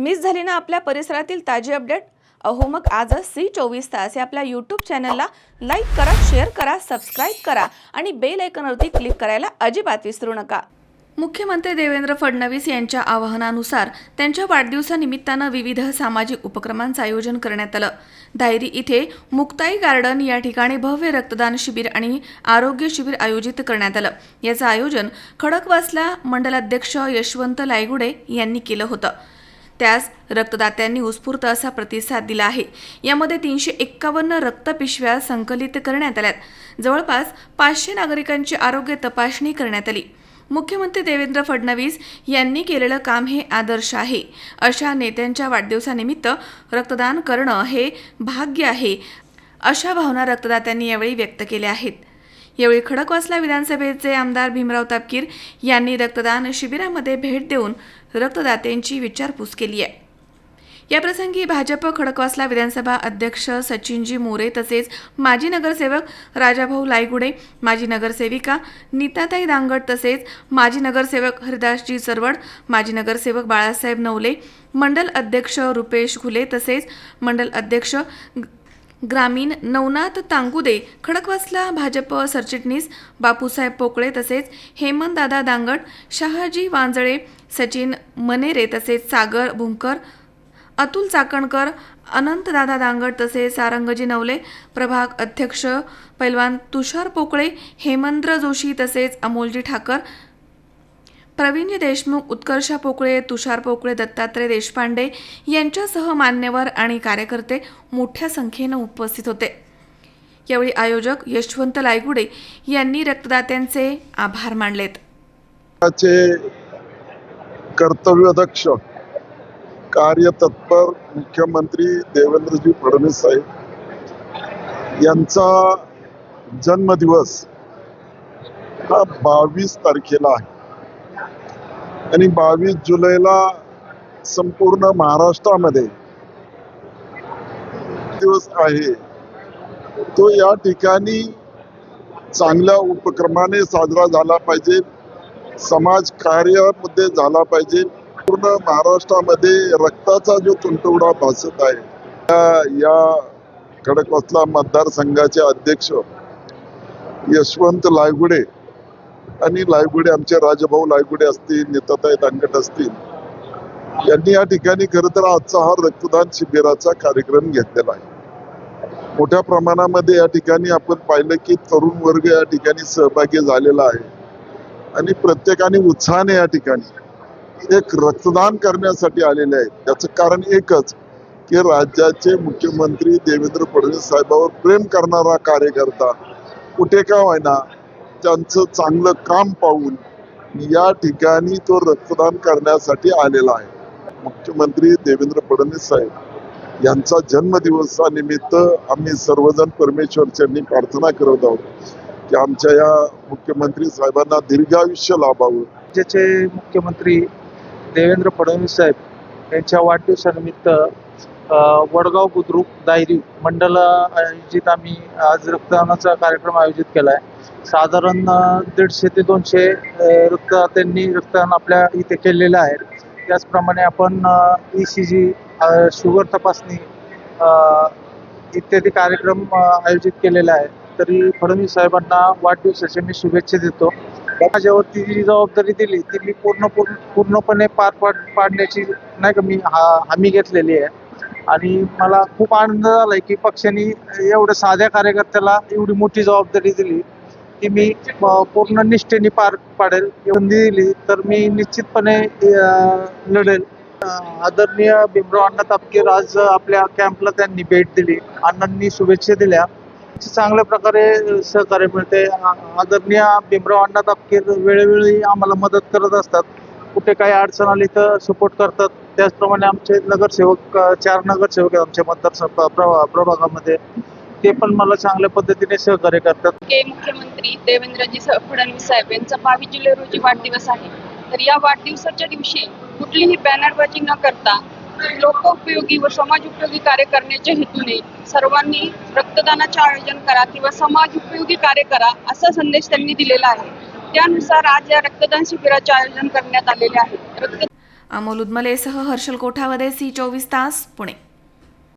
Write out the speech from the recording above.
Miss झाली ना आपल्या परिसरातील ताजी अपडेट? अहो मग आजच सी चोवीस तास या आपल्या यूट्यूब चॅनलला लाईक करा शेअर करा सबस्क्राईब करा आणि बेल आयकॉनवरती क्लिक करायला अजिबात विसरू नका. मुख्यमंत्री देवेंद्र फडणवीस यांच्या आवाहनानुसार त्यांच्या वाढदिवसानिमित्तानं विविध सामाजिक उपक्रमांचं आयोजन करण्यात आलं. धायरी इथे मुक्ताई गार्डन या ठिकाणी भव्य रक्तदान शिबिर आणि आरोग्य शिबिर आयोजित करण्यात आलं. याचं आयोजन खडकवासला मंडलाध्यक्ष यशवंत लायगुडे यांनी केलं होतं. त्यास रक्तदात्यांनी उत्स्फूर्त असा प्रतिसाद दिला आहे. यामध्ये तीनशे एक्कावन्न रक्तपिशव्या संकलित करण्यात आल्यात. जवळपास पाचशे नागरिकांची आरोग्य तपासणी करण्यात आली. मुख्यमंत्री देवेंद्र फडणवीस यांनी केलेलं काम हे आदर्श आहे. अशा नेत्यांच्या वाढदिवसानिमित्त रक्तदान करणं हे भाग्य आहे अशा भावना रक्तदात्यांनी यावेळी व्यक्त केल्या आहेत. यावेळी खडकवासला विधानसभेचे आमदार भीमराव तापकीर यांनी रक्तदान शिबिरामध्ये भेट देऊन रक्तदात्यांची विचारपूस केली आहे. याप्रसंगी भाजप खडकवासला विधानसभा अध्यक्ष सचिनजी मोरे तसेच माजी नगरसेवक राजाभाऊ लायगुडे माजी नगरसेविका नीताताई दांगड तसेच माजी नगरसेवक हरिदासजी सरवड माजी नगरसेवक बाळासाहेब नवले मंडल अध्यक्ष रुपेश घुले तसेच मंडल अध्यक्ष ग्रामीण नवनाथ तांगुदे खडकवासला भाजप सरचिटणीस बापूसाहेब पोकळे तसेच हेमंतदादा दांगट शहाजी वांजळे सचिन मनेरे तसेच सागर भुंकर अतुल चाकणकर अनंतदादा दांगट तसेच सारंगजी नवले प्रभाग अध्यक्ष पैलवान तुषार पोकळे हेमंद्र जोशी तसेच अमोलजी ठाकर प्रवीणजी देशमुख उत्कर्षा पोकळे तुषार पोकळे दत्तात्रय देशपांडे यांच्यासह मान्यवर आणि कार्यकर्ते मोठ्या संख्येनं उपस्थित होते. यावेळी आयोजक यशवंत लायगुडे यांनी रक्तदात्यांचे आभार मानलेत. कर्तव्यदक्ष कार्यतत्पर मुख्यमंत्री देवेंद्रजी फडणवीस साहेब यांचा जन्मदिवस हा बावीस तारखेला आहे. आणि बावीस जुलैला संपूर्ण महाराष्ट्रामध्ये दिवस आहे. तो या ठिकाणी चांगल्या उपक्रमाने साजरा झाला पाहिजे. समाज कार्यामध्ये झाला पाहिजे. पूर्ण महाराष्ट्रामध्ये रक्ताचा जो तुंटवडा भासत आहे त्या- या खडकवासला मतदारसंघाचे अध्यक्ष यशवंत लायगुडे आणि लायगुडे आमचे राजभाऊ लायगुडे असतील नेताताई दांगट असतील यांनी या ठिकाणी खरं तर आजचा हा रक्तदान शिबिराचा कार्यक्रम घेतलेला आहे. मोठ्या प्रमाणामध्ये या ठिकाणी आपण पाहिलं की तरुण वर्ग या ठिकाणी सहभागी झालेला आहे. आणि प्रत्येकाने उत्साहाने या ठिकाणी एक रक्तदान करण्यासाठी आलेले आहेत. त्याचं कारण एकच की राज्याचे मुख्यमंत्री देवेंद्र फडणवीस साहेबांवर प्रेम करणारा कार्यकर्ता कुठे का होईना त्यांचं चांगलं काम पाहून या ठिकाणी तो रक्तदान करण्यासाठी आलेला आहे. मुख्यमंत्री देवेंद्र फडणवीस साहेब यांचा जन्मदिवसानिमित्त आम्ही सर्वजण परमेश्वरच्यांनी प्रार्थना करत आहोत की आमच्या या मुख्यमंत्री साहेबांना दीर्घायुष्य लाभावं. राज्याचे मुख्यमंत्री देवेंद्र फडणवीस साहेब यांच्या वाढदिवसानिमित्त वडगाव बुद्रुक दायरी मंडल आयोजित आम्ही आज रक्तदानाचा कार्यक्रम आयोजित केला आहे साधारण दीडशे ते दोनशे रक्त त्यांनी रक्तदान आपल्या इथे केलेलं आहे त्याचप्रमाणे आपण ई सी जी शुगर तपासणी इत्यादी कार्यक्रम आयोजित केलेला आहे तरी फडणवीस साहेबांना वाढदिवसाच्या मी शुभेच्छा देतो. माझ्यावरती जी जबाबदारी दिली ती मी पूर्ण पूर्ण पूर्णपणे पार पाड पाडण्याची नाही का मी हा- हमी घेतलेली आहे. आणि मला खूप आनंद झालाय की पक्षाने एवढ्या साध्या कार्यकर्त्याला एवढी मोठी जबाबदारी दिली. ती मी पूर्ण निष्ठेने पार पाडेल संधी दिली तर मी निश्चितपणे लढेल. आदरणीय भीमराव अण्णा तापकीर आज आपल्या कॅम्पला त्यांनी भेट दिली. अण्णांनी शुभेच्छा दिल्या. चांगल्या प्रकारे सहकार्य मिळते. आदरणीय भीमराव अण्णा तापकीर वेळोवेळी आम्हाला मदत करत असतात. कुठे काही अडचण आली तर सपोर्ट करतात. त्याचप्रमाणे आमचे नगरसेवक चार नगरसेवक आहेत आमच्या मतदार प्रभागामध्ये. ते पण मला चांगल्या पद्धतीने सहकार्य करतात. के मुख्यमंत्री देवेंद्रजी स- फडणवीस साहेब यांचा बावीस जुलै रोजी वाढदिवस आहे. तर या वाढदिवसाच्या दिवशी कुठलीही बॅनरबाजी न करता लोकोपयोगी व समाज उपयोगी कार्य करण्याच्या हेतूने सर्वांनी रक्तदानाचे आयोजन करा किंवा समाज उपयोगी कार्य करा असा संदेश त्यांनी दिलेला आहे. त्यानुसार आज या रक्तदान शिबिराचे आयोजन करण्यात आलेले आहे. रक्त अमोल उदमलेसह हर्षल कोठावदे सी चोवीस तास पुणे.